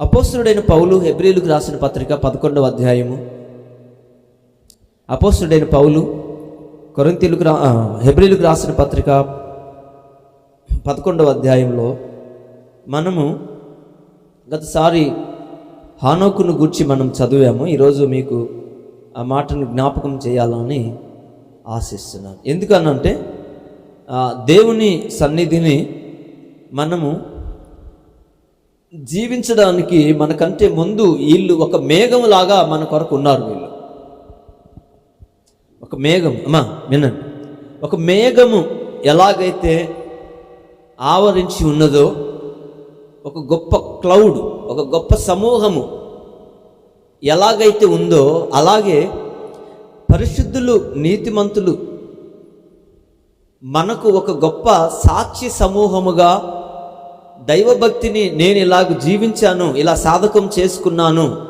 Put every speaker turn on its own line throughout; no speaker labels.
అపోస్తుడైన పౌలు హెబ్రిలకు రాసిన పత్రిక పదకొండవ అధ్యాయము. అపోస్తుడైన పౌలు కొరింతీలకు రా ఆ, హెబ్రిలకు రాసిన పత్రిక పదకొండవ అధ్యాయంలో మనము గతసారి హానోకును గూర్చి మనం చదివాము. ఈరోజు మీకు ఆ మాటను జ్ఞాపకం చేయాలని ఆశిస్తున్నాను. ఎందుకనంటే ఆ, దేవుని సన్నిధిని మనము జీవించడానికి మనకంటే ముందు వీళ్ళు ఒక మేఘం లాగా మన కొరకు ఉన్నారు వీళ్ళు. ఒక మేఘం అమ్మా వినండి. ఒక మేఘము ఎలాగైతే ఆవరించి ఉన్నదో ఒక గొప్ప క్లౌడ్ ఒక గొప్ప సమూహము ఎలాగైతే ఉందో అలాగే పరిశుద్ధులు నీతిమంతులు మనకు ఒక గొప్ప సాక్షి సమూహముగా దైవభక్తిని నేను ఇలాగ జీవించాను ఇలా సాధకం చేసుకున్నాను.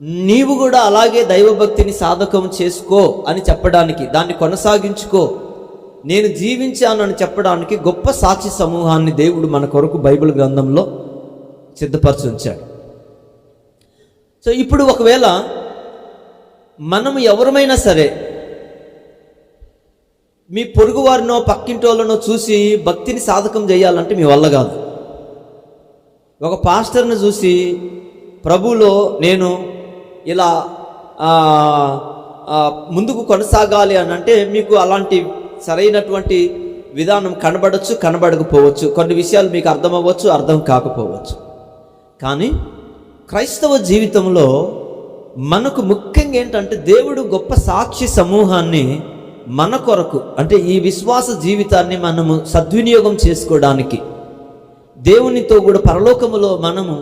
నీవు కూడా అలాగే దైవభక్తిని సాధకం చేసుకో అని చెప్పడానికి దాన్ని కొనసాగించుకో. నేను జీవించాను అని చెప్పడానికి గొప్ప సాక్షి సమూహాన్ని దేవుడు మన కొరకు బైబిల్ గ్రంథంలో సిద్ధపరచి ఉంచాడు సో ఇప్పుడు ఒకవేళ మనము ఎవరమైనా సరే మీ పొరుగువారినో పక్కింటోళ్ళనో చూసి భక్తిని సాధకం చేయాలంటే మీ వల్ల కాదు. ఒక పాస్టర్ని చూసి ప్రభులో నేను ఇలా ముందుకు కొనసాగాలి అని అంటే మీకు అలాంటి సరైనటువంటి విధానం కనబడచ్చు కనబడకపోవచ్చు. కొన్ని విషయాలు మీకు అర్థమవ్వచ్చు అర్థం కాకపోవచ్చు. కానీ క్రైస్తవ జీవితంలో మనకు ముఖ్యంగా ఏంటంటే దేవుడు గొప్ప సాక్షి సమూహాన్ని మన కొరకు అంటే ఈ విశ్వాస జీవితాన్ని మనము సద్వినియోగం చేసుకోవడానికి దేవునితో కూడా పరలోకములో మనము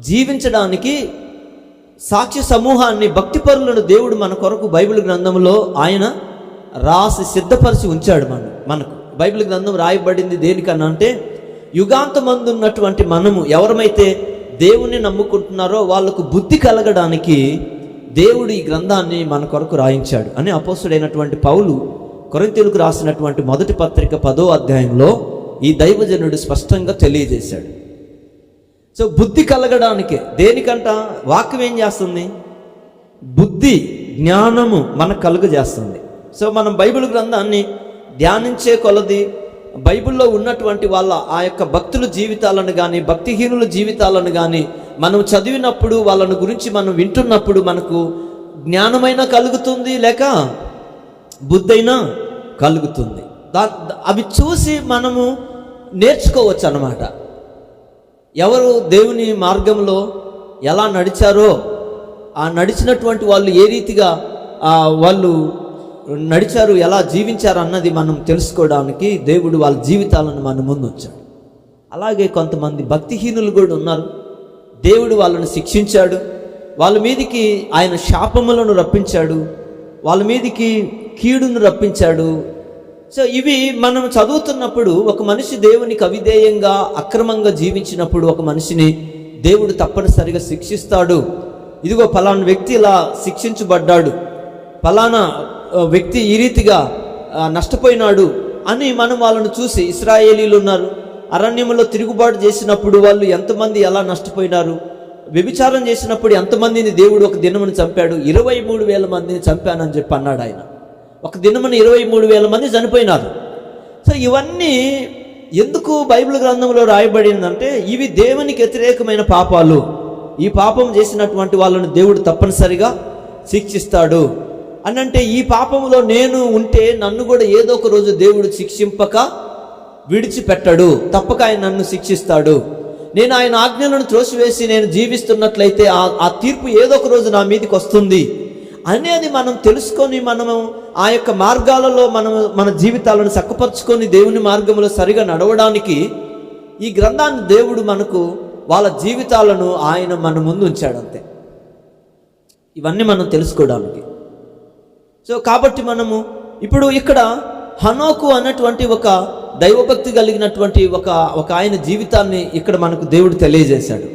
జీవించడానికి సాక్ష్య సమూహాన్ని భక్తిపరులను దేవుడు మన కొరకు బైబిల్ గ్రంథంలో ఆయన రాసి సిద్ధపరిచి ఉంచాడు మన మనకు. బైబిల్ గ్రంథం రాయబడింది దేనికన్నా అంటే యుగాంతమందు ఉన్నటువంటి మనము ఎవరమైతే దేవుణ్ణి నమ్ముకుంటున్నారో వాళ్ళకు బుద్ధి కలగడానికి దేవుడు ఈ గ్రంథాన్ని మన కొరకు రాయించాడు అని అపోసుడైనటువంటి పౌలు కొరింతీలకు రాసినటువంటి మొదటి పత్రిక పదో అధ్యాయంలో ఈ దైవజనుడు స్పష్టంగా తెలియజేశాడు. సో బుద్ధి కలగడానికే దేనికంట? వాక్యం ఏం చేస్తుంది? బుద్ధి జ్ఞానము మనకు కలుగజేస్తుంది. సో మనం బైబిల్ గ్రంథాన్ని ధ్యానించే కొలది బైబిల్లో ఉన్నటువంటి వాళ్ళ ఆ యొక్క భక్తుల జీవితాలను కానీ భక్తిహీనుల జీవితాలను కానీ మనం చదివినప్పుడు వాళ్ళని గురించి మనం వింటున్నప్పుడు మనకు జ్ఞానమైనా కలుగుతుంది లేక బుద్ధైనా కలుగుతుంది. దా అవి చూసి మనము నేర్చుకోవచ్చు అన్నమాట ఎవరు దేవుని మార్గంలో ఎలా నడిచారో ఆ నడిచినటువంటి వాళ్ళు ఏ రీతిగా వాళ్ళు నడిచారు ఎలా జీవించారు అన్నది మనం తెలుసుకోవడానికి దేవుడు వాళ్ళ జీవితాలను మన ముందు ఉంచాడు. అలాగే కొంతమంది భక్తిహీనులు కూడా ఉన్నారు. దేవుడు వాళ్ళను శిక్షించాడు. వాళ్ళ మీదికి ఆయన శాపములను రప్పించాడు. వాళ్ళ మీదికి కీడును రప్పించాడు. సో ఇవి మనం చదువుతున్నప్పుడు ఒక మనిషి దేవునికి అవిధేయంగా అక్రమంగా జీవించినప్పుడు ఒక మనిషిని దేవుడు తప్పనిసరిగా శిక్షిస్తాడు. ఇదిగో ఫలానా వ్యక్తి ఇలా శిక్షించబడ్డాడు. ఫలానా వ్యక్తి ఈ రీతిగా నష్టపోయినాడు అని మనం వాళ్ళను చూసి ఇస్రాయేలీలు ఉన్నారు. అరణ్యంలో తిరుగుబాటు చేసినప్పుడు వాళ్ళు ఎంతమంది ఎలా నష్టపోయినారు? వ్యభిచారం చేసినప్పుడు ఎంతమందిని దేవుడు ఒక దినమును చంపాడు? ఇరవై మూడు వేల మందిని చంపానని చెప్పి అన్నాడు ఆయన. ఒక దినమున ఇరవై మూడు వేల మంది చనిపోయినారు. సో ఇవన్నీ ఎందుకు బైబిల్ గ్రంథంలో రాయబడిందంటే ఇవి దేవునికి వ్యతిరేకమైన పాపాలు. ఈ పాపం చేసినటువంటి వాళ్ళను దేవుడు తప్పనిసరిగా శిక్షిస్తాడు. అనంటే ఈ పాపంలో నేను ఉంటే నన్ను కూడా ఏదో ఒక రోజు దేవుడు శిక్షింపక విడిచిపెట్టడు. తప్పక ఆయన నన్ను శిక్షిస్తాడు. నేను ఆయన ఆజ్ఞలను త్రోసివేసి నేను జీవిస్తున్నట్లయితే ఆ ఆ తీర్పు ఏదో ఒక రోజు నా మీదకి వస్తుంది. అనేది మనం తెలుసుకొని మనము ఆ యొక్క మార్గాలలో మనం మన జీవితాలను చక్కపరుచుకొని దేవుని మార్గంలో సరిగా నడవడానికి ఈ గ్రంథాన్ని దేవుడు మనకు వాళ్ళ జీవితాలను ఆయన మన ముందు ఉంచాడు అంతే ఇవన్నీ మనం తెలుసుకోవడానికి. సో కాబట్టి మనము ఇప్పుడు ఇక్కడ హనోకు అన్నటువంటి ఒక దైవభక్తి కలిగినటువంటి ఒక ఒక ఆయన జీవితాన్ని ఇక్కడ మనకు దేవుడు తెలియజేశాడు.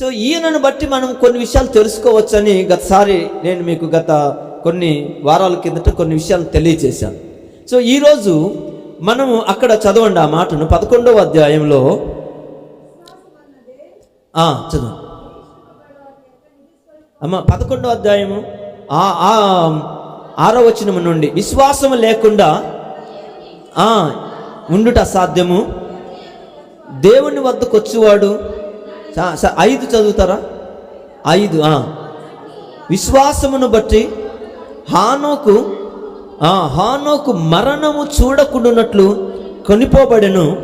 సో ఈయనను బట్టి మనం కొన్ని విషయాలు తెలుసుకోవచ్చని గతసారి నేను మీకు గత కొన్ని వారాల కిందట కొన్ని విషయాలు తెలియజేశాను. సో ఈరోజు మనము అక్కడ చదవండి ఆ మాటను. పదకొండవ అధ్యాయంలో చదువు అమ్మ పదకొండో అధ్యాయము ఆ ఆ ఆరో వచనము నుండి విశ్వాసము లేకుండా ఉండుట అసాధ్యము దేవుని వద్దకు వచ్చేవాడు ఐదు చదువుతారా? ఐదు విశ్వాసమును బట్టి హానోకు హానోకు మరణము చూడకుండానట్లు కొనిపోబడెను.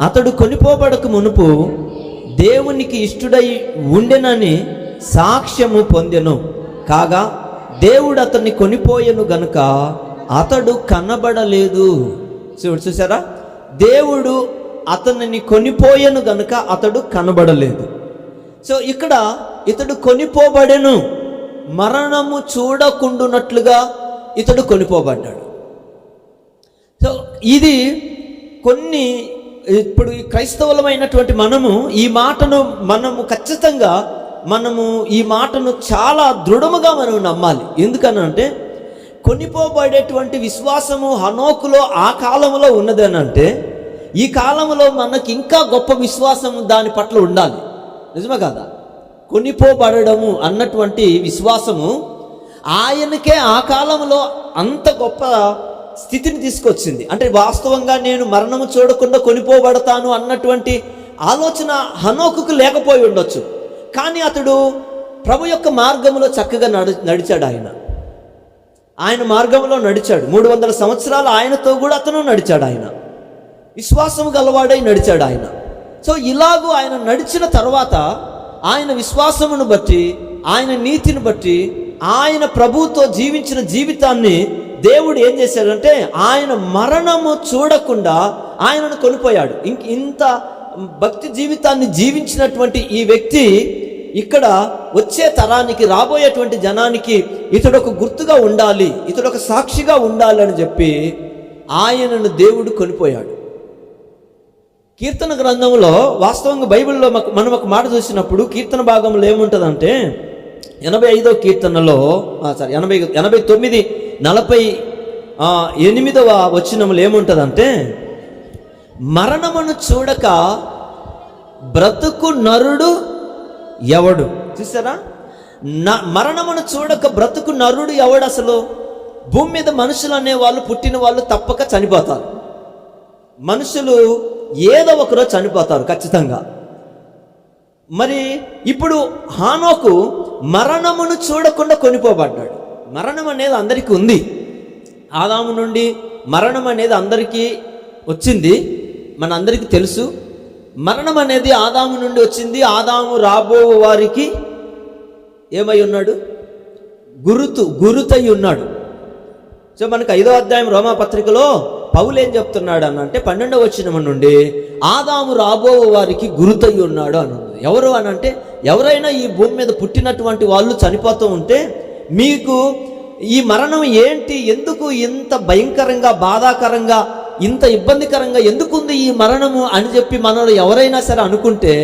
అతడు కొనిపోబడక మునుపు దేవునికి ఇష్టడై ఉండెనని సాక్ష్యము పొందెను. కాగా దేవుడు అతన్ని కొనిపోయెను గనుక అతడు కనబడలేదు. చూడు చూసారా? దేవుడు అతనిని కొనిపోయాను గనుక అతడు కనబడలేదు. సో ఇక్కడ ఇతడు కొనిపోబడెను. మరణము చూడకుండునట్లుగా ఇతడు కొనిపోబడ్డాడు. సో ఇది కొన్ని ఇప్పుడు క్రైస్తవులమైనటువంటి మనము ఈ మాటను మనము ఖచ్చితంగా మనము ఈ మాటను చాలా దృఢముగా మనం నమ్మాలి. ఎందుకనంటే కొనిపోబడేటువంటి విశ్వాసము హనోకులో ఆ కాలంలో ఉన్నదేనంటే ఈ కాలంలో మనకి ఇంకా గొప్ప విశ్వాసము దాని పట్ల ఉండాలి. నిజమే కదా? కొనిపోబడము అన్నటువంటి విశ్వాసము ఆయనకే ఆ కాలంలో అంత గొప్ప స్థితిని తీసుకొచ్చింది. అంటే వాస్తవంగా నేను మరణము చూడకుండా కొనిపోబడతాను అన్నటువంటి ఆలోచన హనోకుకు లేకపోయి ఉండొచ్చు. కానీ అతడు ప్రభు యొక్క మార్గంలో చక్కగా నడి నడిచాడు ఆయన. ఆయన మార్గంలో నడిచాడు. మూడు వందల సంవత్సరాలు ఆయనతో కూడా అతను నడిచాడు ఆయన. విశ్వాసం గలవాడై నడిచాడు ఆయన. సో ఇలాగూ ఆయన నడిచిన తర్వాత ఆయన విశ్వాసమును బట్టి ఆయన నీతిని బట్టి ఆయన ప్రభుతో జీవించిన జీవితాన్ని దేవుడు ఏం చేశాడంటే ఆయన మరణము చూడకుండా ఆయనను కొనిపోయాడు. ఇంక ఇంత భక్తి జీవితాన్ని జీవించినటువంటి ఈ వ్యక్తి ఇక్కడ వచ్చే తరానికి రాబోయేటువంటి జనానికి ఇతడు ఒక గుర్తుగా ఉండాలి ఇతడు ఒక సాక్షిగా ఉండాలని చెప్పి ఆయనను దేవుడు కొనిపోయాడు. కీర్తన గ్రంథంలో వాస్తవంగా బైబిల్లో మనం ఒక మాట చూసినప్పుడు కీర్తన భాగంలో ఏముంటుందంటే ఎనభై ఐదో కీర్తనలో సారీ ఎనభై ఎనభై తొమ్మిది నలభై ఎనిమిదవ వచనములు ఏముంటుందంటే మరణమును చూడక బ్రతుకు నరుడు ఎవడు? చూసారా నా మరణమును చూడక బ్రతుకు నరుడు ఎవడు అసలు భూమి మీద మనుషులు అనే వాళ్ళు పుట్టిన వాళ్ళు తప్పక చనిపోతారు. మనుషులు ఏదో ఒకరోజు చనిపోతారు ఖచ్చితంగా. మరి ఇప్పుడు హానోకు మరణమును చూడకుండా కొనిపోబడ్డాడు. మరణం అనేది అందరికీ ఉంది. ఆదాము నుండి మరణం అనేది అందరికీ వచ్చింది. మన అందరికీ తెలుసు. మరణం అనేది ఆదాము నుండి వచ్చింది. ఆదాము రాబో వారికి ఏమై ఉన్నాడు? గురుతు గురుతై ఉన్నాడు. సో మనకు ఐదో అధ్యాయం రోమా పత్రికలో పౌలు ఏం చెప్తున్నాడు అని అంటే పన్నెండవ వచ్చిన నుండి ఆదాము రాబో వారికి గురుతై ఉన్నాడు అని ఎవరు అని అంటే ఎవరైనా ఈ భూమి మీద పుట్టినటువంటి వాళ్ళు చనిపోతూ ఉంటే మీకు ఈ మరణం ఏంటి? ఎందుకు ఇంత భయంకరంగా బాధాకరంగా ఇంత ఇబ్బందికరంగా ఎందుకుంది ఈ మరణము అని చెప్పి మనలో ఎవరైనా సరే అనుకుంటే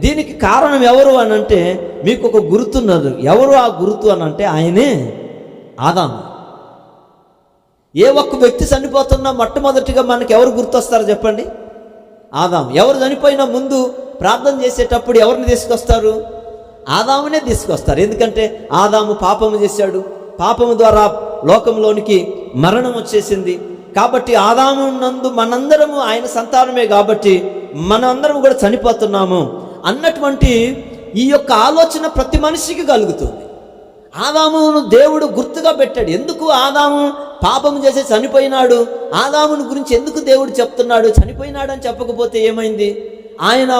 దీనికి కారణం ఎవరు అని అంటే మీకు ఒక గుర్తున్నది ఎవరు ఆ గుర్తు అని అంటే ఆయనే ఆదాము. ఏ ఒక్క వ్యక్తి చనిపోతున్నా మొట్టమొదటిగా మనకి ఎవరు గుర్తొస్తారో చెప్పండి? ఆదాం ఎవరు చనిపోయినా ముందు ప్రార్థన చేసేటప్పుడు ఎవరిని తీసుకొస్తారు? ఆదామునే తీసుకొస్తారు. ఎందుకంటే ఆదాము పాపము చేశాడు. పాపము ద్వారా లోకంలోనికి మరణం వచ్చేసింది. కాబట్టి ఆదాము నందు మనందరము ఆయన సంతానమే కాబట్టి మనందరం కూడా చనిపోతున్నాము అన్నటువంటి ఈ యొక్క ఆలోచన ప్రతి మనిషికి కలుగుతుంది. ఆదామును దేవుడు గుర్తుగా పెట్టాడు. ఎందుకు ఆదాము పాపం చేసి చనిపోయినాడు? ఆదాముని గురించి ఎందుకు దేవుడు చెప్తున్నాడు? చనిపోయినాడు అని చెప్పకపోతే ఏమైంది? ఆయన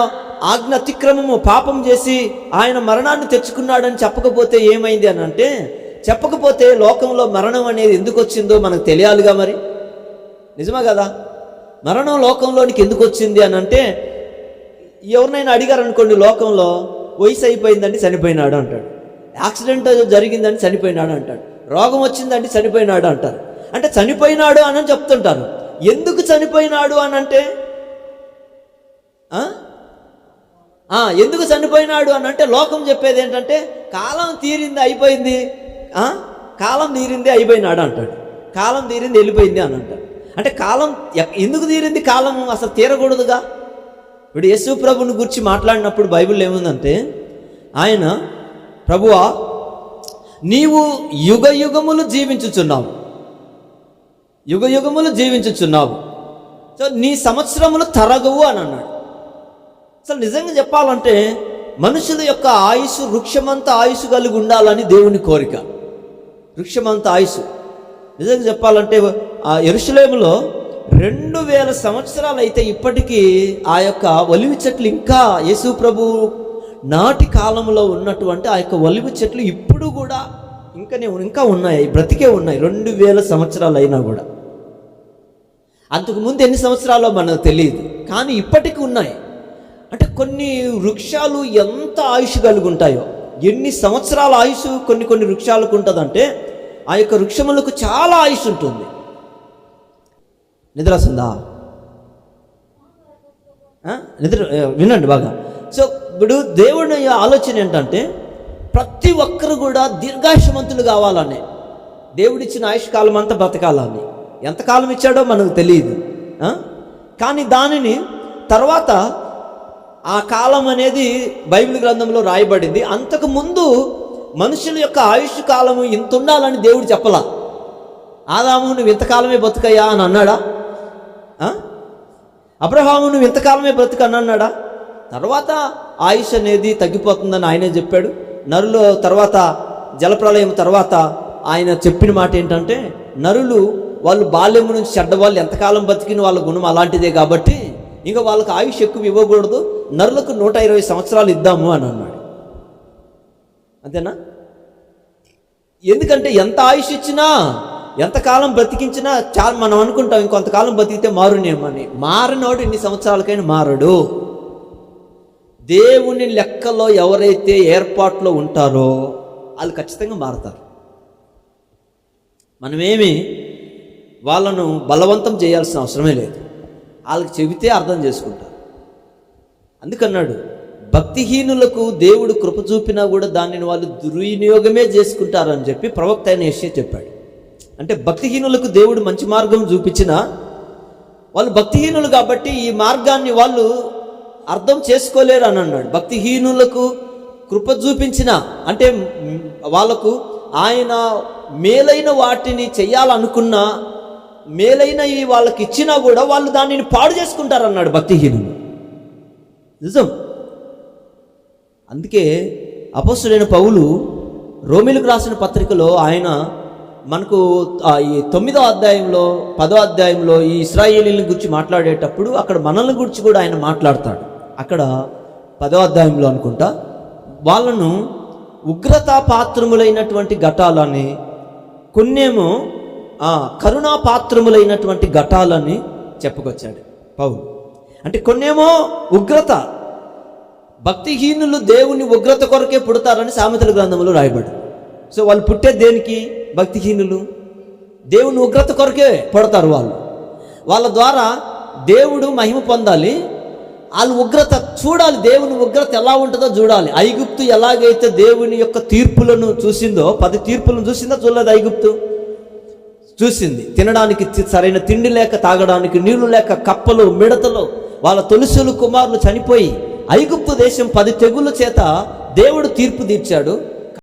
ఆజ్ఞ అతిక్రమము పాపం చేసి ఆయన మరణాన్ని తెచ్చుకున్నాడని చెప్పకపోతే ఏమైంది అని అంటే చెప్పకపోతే లోకంలో మరణం అనేది ఎందుకు వచ్చిందో మనకు తెలియాలిగా మరి. నిజమా కదా? మరణం లోకంలోనికి ఎందుకు వచ్చింది అని అంటే ఎవరినైనా అడిగారు అనుకోండి లోకంలో వయసు అయిపోయిందండి చనిపోయినాడు అంటాడు. యాక్సిడెంట్ జరిగిందని చనిపోయినాడు అంటాడు. రోగం వచ్చిందండి చనిపోయినాడు అంటారు. అంటే చనిపోయినాడు అని చెప్తుంటారు. ఎందుకు చనిపోయినాడు అని అంటే ఆ? ఎందుకు చనిపోయినాడు అని అంటే లోకం చెప్పేది ఏంటంటే కాలం తీరింది అయిపోయింది. కాలం తీరింది అయిపోయినాడు అంటాడు. కాలం తీరింది వెళ్ళిపోయింది అని అంటాడు అంటే కాలం ఎందుకు తీరింది కాలం అసలు తీరకూడదుగా? ఇప్పుడు యేసు ప్రభుని గురించి మాట్లాడినప్పుడు బైబిల్ ఏముందంటే ఆయన ప్రభువా నీవు యుగ యుగములు జీవించుచున్నావు. యుగ యుగములు జీవించుచున్నావు. సో నీ సంవత్సరములు తరగవు అని అన్నాడు. అసలు నిజంగా చెప్పాలంటే మనుషుల యొక్క ఆయుష్ వృక్షమంత ఆయుష్ కలిగి ఉండాలని దేవుని కోరిక. వృక్షమంత ఆయుష్ నిజంగా చెప్పాలంటే ఆ ఎరుసలేములో రెండు వేల సంవత్సరాలు అయితే ఇప్పటికీ ఆ యొక్క ఒలివి చెట్లు ఇంకా యేసు ప్రభు నాటి కాలంలో ఉన్నటువంటి ఆ యొక్క ఒలివి చెట్లు ఇప్పుడు కూడా ఇంకా ఇంకా ఉన్నాయి బ్రతికే ఉన్నాయి రెండు వేల సంవత్సరాలు అయినా కూడా. అంతకుముందు ఎన్ని సంవత్సరాలో మనకు తెలియదు కానీ ఇప్పటికి ఉన్నాయి. అంటే కొన్ని వృక్షాలు ఎంత ఆయుష్ కలిగి ఉంటాయో ఎన్ని సంవత్సరాల ఆయుష్ కొన్ని కొన్ని వృక్షాలకు ఉంటుందంటే ఆ యొక్క వృక్షములకు చాలా ఆయుష్ ఉంటుంది. నిద్ర వస్తుందా నిద్ర వినండి బాగా. సో ఇప్పుడు దేవుని ఆలోచన ఏంటంటే ప్రతి ఒక్కరు కూడా దీర్ఘాయుషమంతులు కావాలని దేవుడిచ్చిన ఆయుష్ కాలం అంతా బ్రతకాలని. ఎంతకాలం ఇచ్చాడో మనకు తెలియదు. కానీ దానిని తర్వాత ఆ కాలం అనేది బైబిల్ గ్రంథంలో రాయబడింది. అంతకు ముందు మనుషుల యొక్క ఆయుష్ కాలము ఇంత ఉండాలని దేవుడు చెప్పలా. ఆదాము నువ్వు ఇంతకాలమే బతుకయ్యా అని అన్నాడా? అబ్రహాము నువ్వు ఇంతకాలమే బ్రతుకు అన్నాడా. తర్వాత ఆయుష్ అనేది తగ్గిపోతుందని ఆయనే చెప్పాడు. నరులు తర్వాత జలప్రలయం తర్వాత ఆయన చెప్పిన మాట ఏంటంటే నరులు వాళ్ళు బాల్యం నుంచి చెడ్డవాళ్ళు ఎంతకాలం బతికిన వాళ్ళ గుణం అలాంటిదే కాబట్టి ఇంకా వాళ్ళకి ఆయుష్ ఎక్కువ ఇవ్వకూడదు. నరులకు నూట ఇరవై సంవత్సరాలు ఇద్దాము అని అన్నాడు. అంతేనా? ఎందుకంటే ఎంత ఆయుష్ ఇచ్చినా ఎంతకాలం బ్రతికించినా చాలా మనం అనుకుంటాం ఇంకొంతకాలం బతికితే మారునేమని మారినోడు ఇన్ని సంవత్సరాలకైనా మారడు. దేవుని లెక్కలో ఎవరైతే ఏర్పాట్లో ఉంటారో వాళ్ళు ఖచ్చితంగా మారతారు. మనమేమి వాళ్ళను బలవంతం చేయాల్సిన అవసరమే లేదు. వాళ్ళకి చెబితే అర్థం చేసుకుంటారు. అందుకన్నాడు భక్తిహీనులకు దేవుడు కృప చూపినా కూడా దానిని వాళ్ళు దుర్వినియోగమే చేసుకుంటారని చెప్పి ప్రవక్త అయిన యెషయా చెప్పాడు. అంటే భక్తిహీనులకు దేవుడు మంచి మార్గం చూపించిన వాళ్ళు భక్తిహీనులు కాబట్టి ఈ మార్గాన్ని వాళ్ళు అర్థం చేసుకోలేరు అని అన్నాడు. భక్తిహీనులకు కృప చూపించిన అంటే వాళ్ళకు ఆయన మేలైన వాటిని చేయాలనుకున్నా మేలైనవి వాళ్ళకి ఇచ్చినా కూడా వాళ్ళు దానిని పాడు చేసుకుంటారన్నాడు భక్తిహీనులు. నిజం. అందుకే అపస్తుడైన పౌలు రోమిలకు రాసిన పత్రికలో ఆయన మనకు ఈ తొమ్మిదో అధ్యాయంలో పదో అధ్యాయంలో ఈ ఇస్రాయేలీని గురించి మాట్లాడేటప్పుడు అక్కడ మనల్ని గురించి కూడా ఆయన మాట్లాడతాడు. అక్కడ పదో అధ్యాయంలో అనుకుంటా వాళ్ళను ఉగ్రతా పాత్రములైనటువంటి ఘటాలని కొన్నేమో కరుణా పాత్రములైనటువంటి ఘటాలని చెప్పుకొచ్చాడు పౌలు. అంటే కొన్నేమో ఉగ్రత భక్తిహీనులు దేవుని ఉగ్రత కొరకే పుడతారని సామెతల గ్రంథంలో రాయబడి సో వాళ్ళు పుట్టే దేనికి? భక్తిహీనులు దేవుని ఉగ్రత కొరకే పడతారు వాళ్ళు. వాళ్ళ ద్వారా దేవుడు మహిమ పొందాలి. వాళ్ళ ఉగ్రత చూడాలి. దేవుని ఉగ్రత ఎలా ఉంటుందో చూడాలి. ఐగుప్తు ఎలాగైతే దేవుని యొక్క తీర్పులను చూసిందో పది తీర్పులను చూసిందో చూడలేదు ఐగుప్తు. చూసింది. తినడానికి సరైన తిండి లేక తాగడానికి నీళ్ళు లేక కప్పలు మిడతలు వాళ్ళ తొలుసులు కుమారులు చనిపోయి ఐగుప్తు దేశం పది తెగుళ్ళ చేత దేవుడు తీర్పు తీర్చాడు.